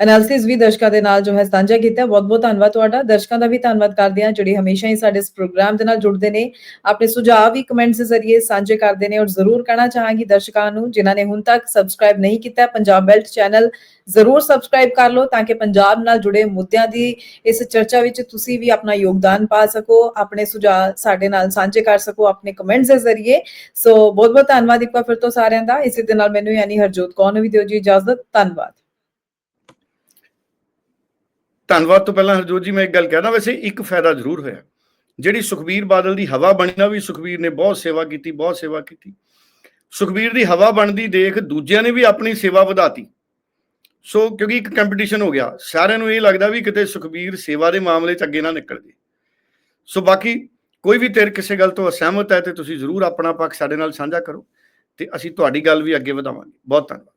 ਐਨਾਲਿਸਿਸ ਵੀ ਦਰਸ਼ਕਾਂ ਦੇ ਨਾਲ ਜੋ ਹੈ ਸਾਂਝਾ ਕੀਤਾ। ਬਹੁਤ ਬਹੁਤ ਧੰਨਵਾਦ ਤੁਹਾਡਾ। ਦਰਸ਼ਕਾਂ ਦਾ ਵੀ ਧੰਨਵਾਦ ਕਰਦੇ ਹਾਂ, ਜਿਹੜੇ ਹਮੇਸ਼ਾ ਹੀ ਸਾਡੇ ਇਸ ਪ੍ਰੋਗਰਾਮ ਦੇ ਨਾਲ ਜੁੜਦੇ ਨੇ। ਆਪਣੇ ਸੁਝਾਅ ਵੀ ਕਮੈਂਟਸ ਦੇ ਜ਼ਰੀਏ ਸਾਂਝੇ ਕਰਦੇ ਨੇ ਔਰ ਜ਼ਰੂਰ ਕਹਿਣਾ ਚਾਹਾਂਗੀ ਦਰਸ਼ਕਾਂ ਨੂੰ, ਜਿਨ੍ਹਾਂ ਨੇ ਹੁਣ ਤੱਕ ਸਬਸਕ੍ਰਾਈਬ ਨਹੀਂ ਕੀਤਾ, ਪੰਜਾਬ ਬੈਲਟ ਚੈਨਲ ਜ਼ਰੂਰ ਸਬਸਕ੍ਰਾਈਬ ਕਰ ਲਓ ਤਾਂ ਕਿ ਪੰਜਾਬ ਨਾਲ ਜੁੜੇ ਮੁੱਦਿਆਂ ਦੀ ਇਸ ਚਰਚਾ ਵਿੱਚ ਤੁਸੀਂ ਵੀ ਆਪਣਾ ਯੋਗਦਾਨ ਪਾ ਸਕੋ, ਆਪਣੇ ਸੁਝਾਅ ਸਾਡੇ ਨਾਲ ਸਾਂਝੇ ਕਰ ਸਕੋ, ਆਪਣੇ ਕਮੈਂਟਸ ਦੇ ਜ਼ਰੀਏ। ਸੋ ਬਹੁਤ ਬਹੁਤ ਧੰਨਵਾਦ ਇੱਕ ਵਾਰ ਫਿਰ ਤੋਂ ਸਾਰਿਆਂ ਦਾ। ਇਸੇ ਦੇ ਨਾਲ ਮੈਨੂੰ ਯਾਨੀ ਹਰਜੋਤ ਕੌਰ ਨੂੰ ਵੀ ਦਿਓ ਜੀ ਇਜਾਜ਼ਤ। ਧੰਨਵਾਦ।
ਧੰਨਵਾਦ ਤੋਂ ਪਹਿਲਾਂ ਹਰਜੋਤ ਜੀ, ਮੈਂ ਇੱਕ ਗੱਲ ਕਹਿਣਾ ਵੈਸੇ ਇੱਕ ਫਾਇਦਾ ਜ਼ਰੂਰ ਹੋਇਆ। ਜਿਹੜੀ ਸੁਖਬੀਰ ਬਾਦਲ ਦੀ ਹਵਾ ਬਣੀ ਨਾ ਵੀ ਸੁਖਬੀਰ ਨੇ ਬਹੁਤ ਸੇਵਾ ਕੀਤੀ, ਬਹੁਤ ਸੇਵਾ ਕੀਤੀ। ਸੁਖਬੀਰ ਦੀ ਹਵਾ ਬਣਦੀ ਦੇਖ ਦੂਜਿਆਂ ਨੇ ਵੀ ਆਪਣੀ ਸੇਵਾ ਵਧਾਤੀ। ਸੋ ਕਿਉਂਕਿ ਇੱਕ ਕੰਪੀਟੀਸ਼ਨ ਹੋ ਗਿਆ। ਸਾਰਿਆਂ ਨੂੰ ਇਹ ਲੱਗਦਾ ਵੀ ਕਿਤੇ ਸੁਖਬੀਰ ਸੇਵਾ ਦੇ ਮਾਮਲੇ 'ਚ ਅੱਗੇ ਨਾ ਨਿਕਲ ਜੇ। ਸੋ ਬਾਕੀ ਕੋਈ ਵੀ ਤੇਰ ਕਿਸੇ ਗੱਲ ਤੋਂ ਅਸਹਿਮਤ ਹੈ ਤੇ ਤੁਸੀਂ ਜ਼ਰੂਰ ਆਪਣਾ ਪੱਖ ਸਾਡੇ ਨਾਲ ਸਾਂਝਾ ਕਰੋ ਤੇ ਅਸੀਂ ਤੁਹਾਡੀ ਗੱਲ ਵੀ ਅੱਗੇ ਵਧਾਵਾਂਗੇ। ਬਹੁਤ ਧੰਨਵਾਦ।